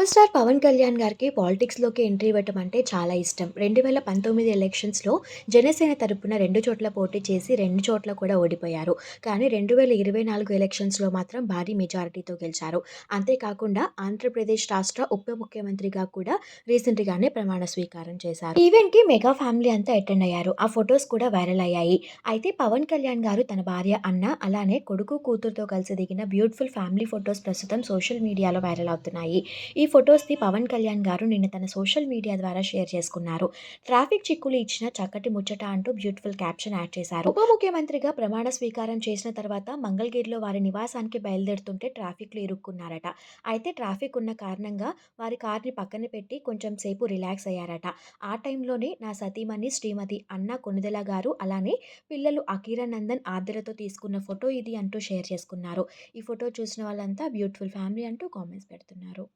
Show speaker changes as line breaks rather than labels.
Power star Pawan Kalyan గారికి పాలిటిక్స్‌లోకి entry ఇవ్వటం అంటే చాలా ఇష్టం. 2019 ఎలక్షన్స్‌లో జనసేన తరపున రెండు చోట్ల పోటీ చేసి రెండు చోట్ల కూడా ఓడిపోయారు. కానీ 2024 ఎలక్షన్స్‌లో మాత్రం భారీ మెజారిటీతో గెలిచారు. అంతేకాకుండా ఆంధ్రప్రదేశ్ రాష్ట్ర ఉప ముఖ్యమంత్రిగా కూడా రీసెంట్‌గానే ప్రమాణ స్వీకారం చేశారు. ఈవెంట్‌కి మెగా ఫ్యామిలీ అంతా అటెండ్ అయ్యారు. ఆ ఫొటోస్ కూడా వైరల్ అయ్యాయి. అయితే పవన్ కళ్యాణ్ గారు తన భార్య అన్న, అలానే కొడుకు, కూతురుతో కలిసి దిగిన బ్యూటిఫుల్ ఫ్యామిలీ ఫొటోస్ ప్రస్తుతం సోషల్ మీడియాలో వైరల్ అవుతున్నాయి. ఈ ఫొటోస్‌ని పవన్ కళ్యాణ్ గారు నిన్న తన సోషల్ మీడియా ద్వారా షేర్ చేసుకున్నారు. ట్రాఫిక్ చిక్కులు ఇచ్చిన చక్కటి ముచ్చట అంటూ బ్యూటిఫుల్ క్యాప్షన్ యాడ్ చేశారు. ఉప ముఖ్యమంత్రిగా ప్రమాణ స్వీకారం చేసిన తర్వాత మంగళగిరిలో వారి నివాసానికి బయలుదేరుతుంటే ట్రాఫిక్‌లో ఇరుక్కున్నారట. అయితే ట్రాఫిక్ ఉన్న కారణంగా వారి కార్‌ని పక్కన పెట్టి కొంచెం సేపు రిలాక్స్ అయ్యారట. ఆ టైంలోనే నా సతీమణి శ్రీమతి అన్న కొణిదెల గారు అలానే పిల్లలు అకీరా నందన్, తీసుకున్న ఫోటో ఇది అంటూ షేర్ చేసుకున్నారు. ఈ ఫోటో చూసిన వాళ్ళంతా బ్యూటిఫుల్ ఫ్యామిలీ అంటూ కామెంట్స్ పెడుతున్నారు.